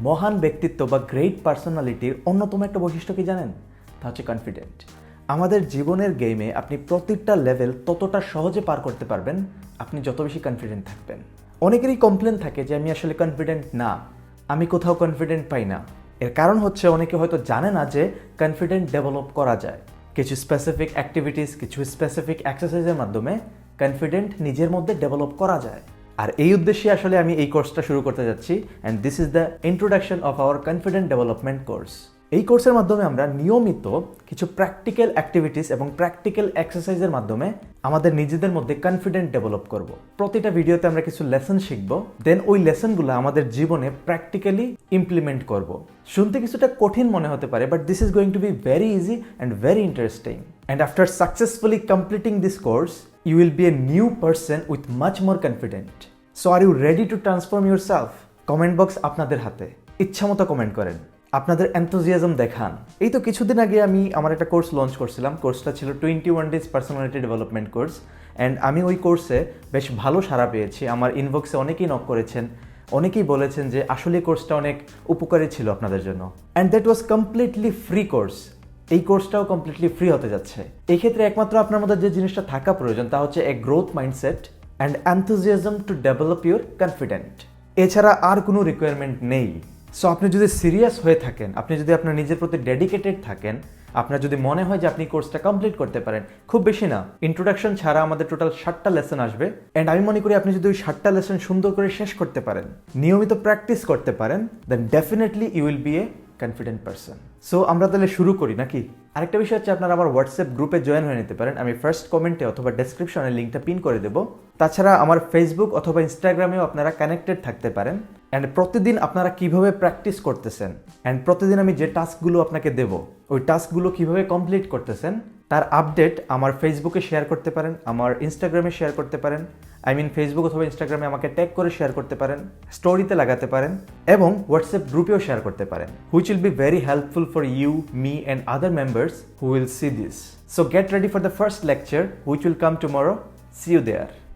মহান ব্যক্তিত্ব বা গ্রেট পার্সোনালিটির অন্যতম একটা বৈশিষ্ট্য কি জানেন? তা হচ্ছে কনফিডেন্ট আমাদের জীবনের গেমে আপনি প্রতিটা লেভেল ততটা সহজে পার করতে পারবেন, আপনি যত বেশি কনফিডেন্ট থাকবেন। অনেকেরই কমপ্লেন থাকে যে আমি আসলে কনফিডেন্ট না, আমি কোথাও কনফিডেন্ট পাই না। এর কারণ হচ্ছে অনেকে হয়তো জানে না যে কনফিডেন্ট ডেভেলপ করা যায়। কিছু স্পেসিফিক অ্যাক্টিভিটিস কিছু স্পেসিফিক এক্সারসাইজের মাধ্যমে কনফিডেন্ট নিজের মধ্যে ডেভেলপ করা যায়। আর এই উদ্দেশ্যে আসলে আমি এই কোর্সটা শুরু করতে যাচ্ছি and this is the introduction of our confident development course এই কোর্সের মাধ্যমে আমরা নিয়মিত কিছু প্র্যাকটিক্যাল অ্যাক্টিভিটিস এবং প্র্যাকটিক্যাল এক্সারসাইজের মাধ্যমে আমাদের নিজেদের মধ্যে কনফিডেন্ট ডেভেলপ করব। প্রতিটা ভিডিওতে আমরা কিছু লেসন শিখব দেন ওই লেসনগুলো আমাদের জীবনে প্র্যাকটিক্যালি ইমপ্লিমেন্ট করব। শুনতে কিছুটা কঠিন মনে হতে পারে but this is going to be very easy and very interesting and after successfully completing this course you will be a new person with much more confident. So are you ready to transform yourself? Comment box আপনাদের হাতে। ইচ্ছা মতো comment করেন। আপনাদের এনথোজিয়াজম দেখান। এই তো কিছুদিন আগে আমি আমার একটা কোর্স লঞ্চ করছিলাম। কোর্সটা ছিল twenty one days personality development course and আমি ওই কোর্সে বেশ ভালো সাড়া পেয়েছি। আমার ইনবক্সে অনেকেই নক করেছেন। অনেকেই বলেছেন যে আসলে কোর্সটা অনেক উপকারী ছিল আপনাদের জন্য। And that was completely free course এই কোর্সটাও কমপ্লিটলি ফ্রি হতে যাচ্ছে। এই ক্ষেত্রে একমাত্র আপনার মধ্যে যে জিনিসটা থাকা প্রয়োজন, তা হচ্ছে a growth mindset and enthusiasm to develop your confident এছাড়া আর কোনো রিকোয়ারমেন্ট নেই। সো আপনি যদি সিরিয়াস হয়ে থাকেন, আপনি যদি আপনার নিজের প্রতি ডেডিকেটেড থাকেন, আপনার যদি মনে হয় যে আপনি কোর্সটা কমপ্লিট করতে পারেন, খুব বেশি না। ইন্ট্রোডাকশন ছাড়া আমাদের টোটাল ষাটটা লেসন আসবে। অ্যান্ড আমি মনে করি আপনি যদি ওই ষাটটা লেসন সুন্দর করে শেষ করতে পারেন, নিয়মিত প্র্যাকটিস করতে পারেন then definitely you will be a confident person so আমরা তাহলে শুরু করি নাকি? আরেকটা বিষয় হচ্ছে আপনারা আমার হোয়াটসঅ্যাপ গ্রুপে জয়েন হয়ে নিতে পারেন। আমি ফার্স্ট কমেন্টে অথবা ডেসক্রিপশনে লিঙ্কটা পিন করে দেবো। তাছাড়া আমার ফেসবুক অথবা ইনস্টাগ্রামেও আপনারা কানেক্টেড থাকতে পারেন। অ্যান্ড প্রতিদিন আপনারা কীভাবে প্র্যাকটিস করতেছেন? অ্যান্ড প্রতিদিন আমি যে টাস্কগুলো আপনাকে দেব, ওই টাস্কগুলো কীভাবে কমপ্লিট করতেছেন? তার আপডেট আমার ফেসবুকে শেয়ার করতে পারেন, আমার ইনস্টাগ্রামে শেয়ার করতে পারেন আই মিন ফেসবুক অথবা ইনস্টাগ্রামে আমাকে ট্যাগ করে শেয়ার করতে পারেন স্টোরিতে লাগাতে পারেন, এবং হোয়াটসঅ্যাপ গ্রুপেও শেয়ার করতে পারেন which will be very helpful for you me and other members who will see this so get ready for the first lecture which will come tomorrow see you there